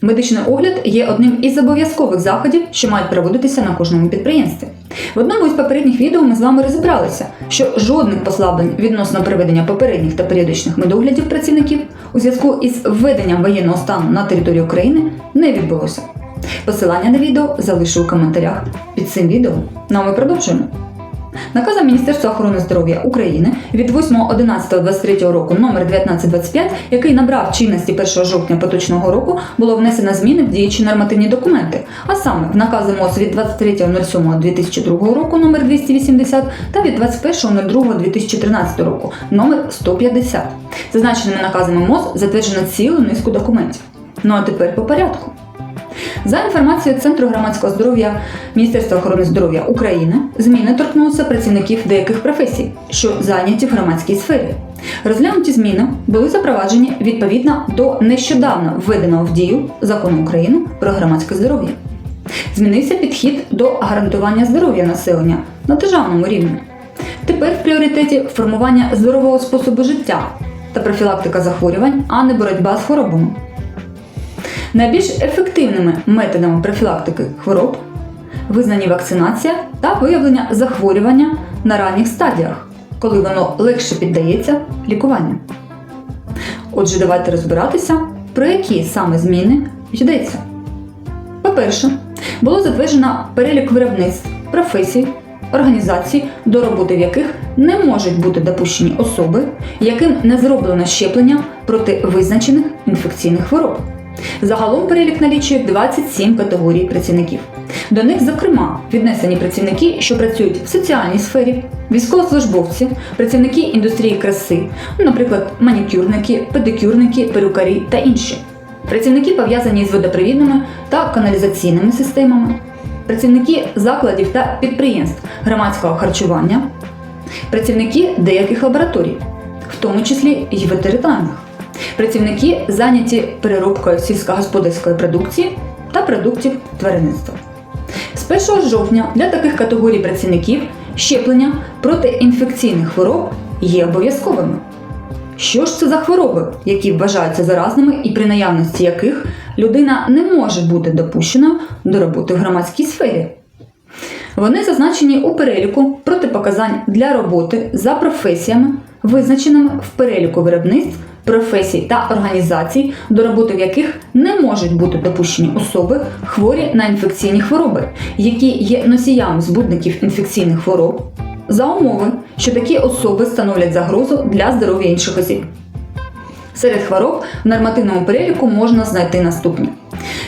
Медичний огляд є одним із обов'язкових заходів, що мають проводитися на кожному підприємстві. В одному із попередніх відео ми з вами розібралися, що жодних послаблень відносно проведення попередніх та періодичних медоглядів працівників у зв'язку із введенням воєнного стану на території України не відбулося. Посилання на відео залишу у коментарях під цим відео. Ну а ми продовжуємо. Наказом Міністерства охорони здоров'я України від 8.11.23 року номер 1925, який набрав чинності 1 жовтня поточного року, було внесено зміни в діючі нормативні документи, а саме в накази МОЗ від 23.07.2002 року номер 280 та від 21.02.2013 року номер 150. Зазначеними наказами МОЗ затверджено цілу низку документів. Ну а тепер по порядку. За інформацією Центру громадського здоров'я Міністерства охорони здоров'я України, зміни торкнулися працівників деяких професій, що зайняті в громадській сфері. Розглянуті зміни були запроваджені відповідно до нещодавно введеного в дію закону України про громадське здоров'я. Змінився підхід до гарантування здоров'я населення на державному рівні. Тепер в пріоритеті формування здорового способу життя та профілактика захворювань, а не боротьба з хворобами. Найбільш ефективними методами профілактики хвороб визнані вакцинація та виявлення захворювання на ранніх стадіях, коли воно легше піддається лікуванню. Отже, давайте розбиратися, про які саме зміни йдеться. По-перше, було затверджено перелік виробництв, професій, організацій, до роботи в яких не можуть бути допущені особи, яким не зроблено щеплення проти визначених інфекційних хвороб. Загалом перелік налічує 27 категорій працівників. До них, зокрема, віднесені працівники, що працюють в соціальній сфері, військовослужбовці, працівники індустрії краси, ну, наприклад, манікюрники, педикюрники, перукарі та інші, працівники пов'язані з водопровідними та каналізаційними системами, працівники закладів та підприємств громадського харчування, працівники деяких лабораторій, в тому числі й ветеринарних. Працівники зайняті переробкою сільськогосподарської продукції та продуктів тваринництва. З 1 жовтня для таких категорій працівників щеплення проти інфекційних хвороб є обов'язковими. Що ж це за хвороби, які вважаються заразними і при наявності яких людина не може бути допущена до роботи в громадській сфері? Вони зазначені у переліку протипоказань для роботи за професіями, визначеними в переліку виробництв, професій та організацій, до роботи в яких не можуть бути допущені особи, хворі на інфекційні хвороби, які є носіями збудників інфекційних хвороб, за умови, що такі особи становлять загрозу для здоров'я інших осіб. Серед хвороб в нормативному переліку можна знайти наступні: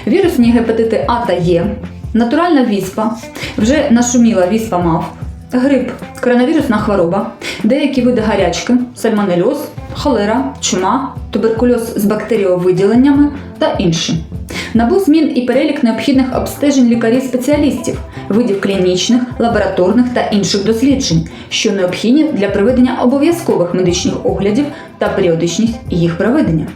вірусні гепатити А та Е, натуральна віспа, вже нашуміла віспа мав, грип, коронавірусна хвороба, деякі види гарячки, сальмонельоз, холера, чума, туберкульоз з бактеріовиділеннями та інші. Набув змін і перелік необхідних обстежень лікарів-спеціалістів, видів клінічних, лабораторних та інших досліджень, що необхідні для проведення обов'язкових медичних оглядів та періодичність їх проведення.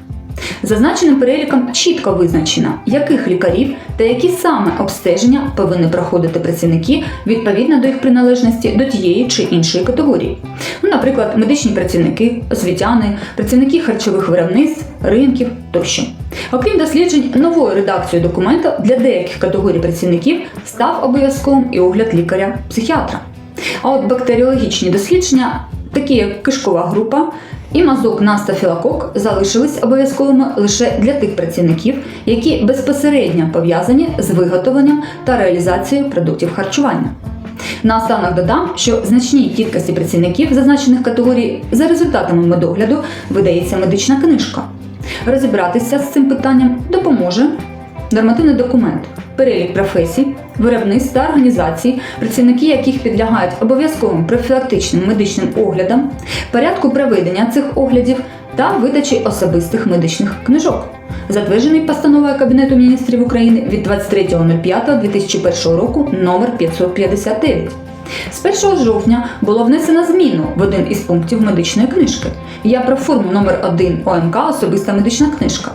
Зазначеним переліком чітко визначено, яких лікарів та які саме обстеження повинні проходити працівники відповідно до їх приналежності до тієї чи іншої категорії. Ну, наприклад, медичні працівники, освітяни, працівники харчових виробництв, ринків тощо. Окрім досліджень, новою редакцією документу для деяких категорій працівників став обов'язковим і огляд лікаря-психіатра. А от бактеріологічні дослідження, такі як кишкова група, і мазок на стафілокок залишились обов'язковими лише для тих працівників, які безпосередньо пов'язані з виготовленням та реалізацією продуктів харчування. Наостанок додам, що значній кількості працівників зазначених категорій за результатами медогляду видається медична книжка. Розібратися з цим питанням допоможе нормативний документ, перелік професій, виробництв та організацій, працівники яких підлягають обов'язковим профілактичним медичним оглядам, порядку проведення цих оглядів та видачі особистих медичних книжок, затверджений постановою Кабінету міністрів України від 23.05.2001 року номер 559. З 1 жовтня було внесено зміну в один із пунктів медичної книжки. Я про форму номер 1 ОМК Особиста медична книжка.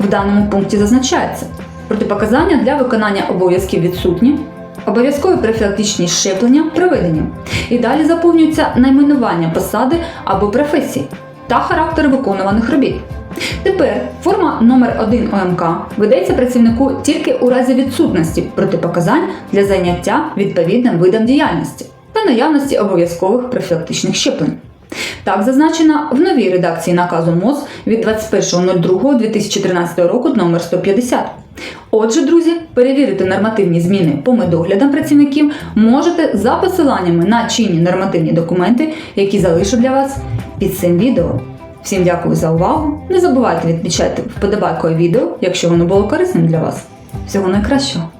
В даному пункті зазначається протипоказання для виконання обов'язків відсутні, обов'язкові профілактичні щеплення проведені. І далі заповнюється найменування посади або професії. та характер виконуваних робіт. Тепер форма номер 1 ОМК видається працівнику тільки у разі відсутності протипоказань для заняття відповідним видом діяльності та наявності обов'язкових профілактичних щеплень. Так зазначено в новій редакції наказу МОЗ від 21.02.2013 року номер 150. Отже, друзі, перевірити нормативні зміни по медоглядам працівників можете за посиланнями на чинні нормативні документи, які залишу для вас під цим відео. Всім дякую за увагу. Не забувайте відмічати вподобайкою відео, якщо воно було корисним для вас. Всього найкращого!